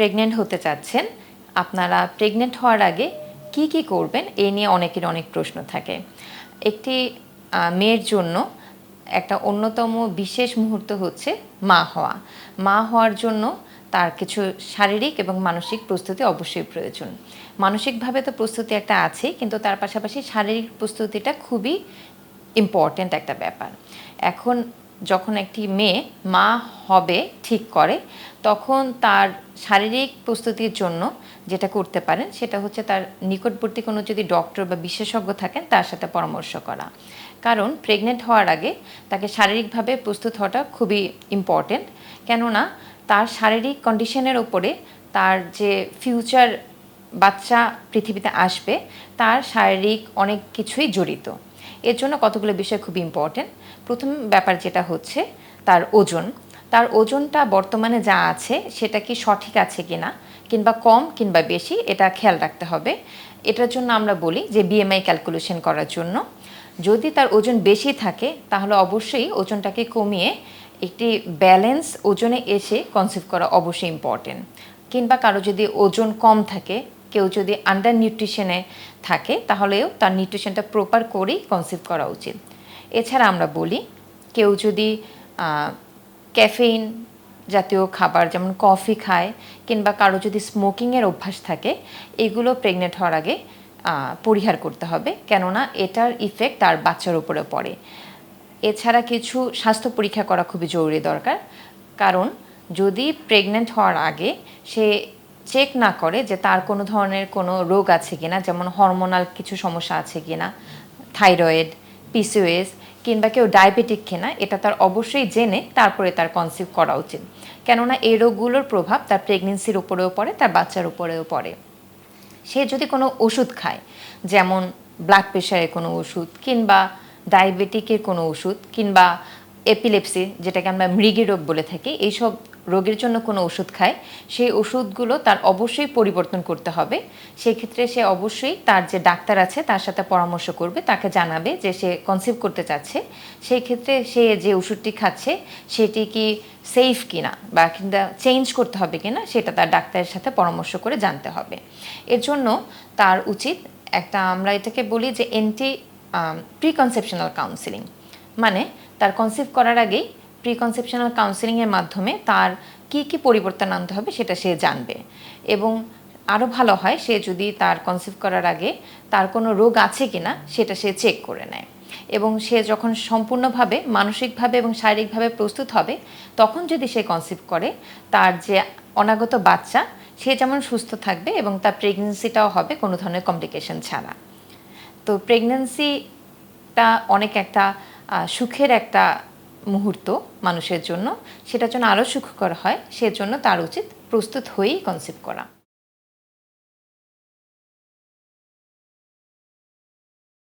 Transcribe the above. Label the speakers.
Speaker 1: Pregnant হতে চাচ্ছেন, আপনারা প্রেগনেন্ট হওয়ার আগে কি কি করবেন এই নিয়ে অনেকের অনেক প্রশ্ন থাকে। একটি মেয়ের জন্য একটা অন্যতম বিশেষ মুহূর্ত হচ্ছে মা হওয়া। মা হওয়ার জন্য তার কিছু শারীরিক এবং মানসিক প্রস্তুতি অবশ্যই প্রয়োজন। মানসিকভাবে তো প্রস্তুতি একটা আছে, কিন্তু তার পাশাপাশি শারীরিক প্রস্তুতিটা খুবই ইম্পর্ট্যান্ট একটা ব্যাপার। এখন যখন একটি মেয়ে মা হবে ঠিক করে, তখন তার শারীরিক প্রস্তুতির জন্য যেটা করতে পারেন সেটা হচ্ছে তার নিকটবর্তী কোনো যদি ডক্টর বা বিশেষজ্ঞ থাকেন তার সাথে পরামর্শ করা। কারণ প্রেগনেন্ট হওয়ার আগে তাকে শারীরিকভাবে প্রস্তুত হওয়াটা খুবই ইম্পর্ট্যান্ট কেননা তার শারীরিক কন্ডিশনের ওপরে তার যে ফিউচার বাচ্চা পৃথিবীতে আসবে, তার শারীরিক অনেক কিছুই জড়িত। এর জন্য কতগুলো বিষয় খুব ইম্পর্টেন্ট প্রথম ব্যাপার যেটা হচ্ছে, তার ওজন। তার ওজনটা বর্তমানে যা আছে, সেটা কি সঠিক আছে কিনা, কিংবা কম কিংবা বেশি, এটা খেয়াল রাখতে হবে। এটার জন্য আমরা বলি যে বিএমআই ক্যালকুলেশন করার জন্য। যদি তার ওজন বেশি থাকে, তাহলে অবশ্যই ওজনটাকে কমিয়ে একটি ব্যালেন্স ওজনে এসে কনসিভ করা অবশ্যই ইম্পর্টেন্ট কিংবা কারও যদি ওজন কম থাকে কেউ যদি আন্ডার নিউট্রিশনে থাকে, তাহলেও তার নিউট্রিশনটা প্রপার করেই কনসিভ করা উচিত। এছাড়া আমরা বলি, কেউ যদি ক্যাফেইন জাতীয় খাবার, যেমন কফি খায়, কিংবা কারও যদি স্মোকিংয়ের অভ্যাস থাকে, এগুলো প্রেগনেন্ট হওয়ার আগে পরিহার করতে হবে। কেননা এটার ইফেক্ট তার বাচ্চার উপরে পড়ে। এছাড়া কিছু স্বাস্থ্য পরীক্ষা করা খুবই জরুরি দরকার। কারণ যদি প্রেগনেন্ট হওয়ার আগে সে চেক না করে যে তার কোনো ধরনের কোনো রোগ আছে কিনা, যেমন হরমোনাল কিছু সমস্যা আছে কিনা থাইরয়েড পিসিওএস কিংবা কেউ ডায়াবেটিক কিনা, এটা তার অবশ্যই জেনে তারপরে তার কনসিভ করা উচিত। কেননা এই রোগগুলোর প্রভাব তার প্রেগনেন্সির উপরেও পড়ে, তার বাচ্চার উপরেও পড়ে। সে যদি কোনো ওষুধ খায়, যেমন ব্লাড প্রেশারের কোনো ওষুধ, কিংবা ডায়াবেটিকের কোনো ওষুধ, কিংবা এপিলেপসি যেটাকে আমরা মৃগী রোগ বলে থাকি, এইসব রোগের জন্য কোনো ওষুধ খায়, সেই ওষুধগুলো তার অবশ্যই পরিবর্তন করতে হবে। সেই ক্ষেত্রে সে অবশ্যই তার যে ডাক্তার আছে, তার সাথে পরামর্শ করবে, তাকে জানাবে যে সে কনসিভ করতে চাচ্ছে। সেই ক্ষেত্রে সে যে ওষুধটি খাচ্ছে, সেটি কি সেফ কিনা বা কিংবা চেঞ্জ করতে হবে কিনা, সেটা তার ডাক্তারের সাথে পরামর্শ করে জানতে হবে। এর জন্য তার উচিত একটা, আমরা এটাকে বলি যে এন্টি প্রিকনসেপশনাল কাউন্সিলিং মানে তার কনসিভ করার আগেই প্রিকনসেপশনাল কাউন্সিলিংয়ের মাধ্যমে তার কি কি পরিবর্তন আনতে হবে সেটা সে জানবে। এবং আরও ভালো হয়, সে যদি তার কনসিভ করার আগে তার কোনো রোগ আছে কিনা সেটা সে চেক করে নেয়। এবং সে যখন সম্পূর্ণভাবে মানসিকভাবে এবং শারীরিকভাবে প্রস্তুত হবে, তখন যদি সে কনসিভ করে, তার যে অনাগত বাচ্চা, সে যেমন সুস্থ থাকবে এবং তার প্রেগনেন্সিটাও হবে কোনো ধরনের কমপ্লিকেশন ছাড়া। তো প্রেগনেন্সিটা অনেক একটা সুখের একটা মুহূর্ত মানুষের জন্য। সেটা যেন আরও সুখকর হয়। সেজন্য তার উচিত প্রস্তুত হয়েই কনসেপ্ট করা।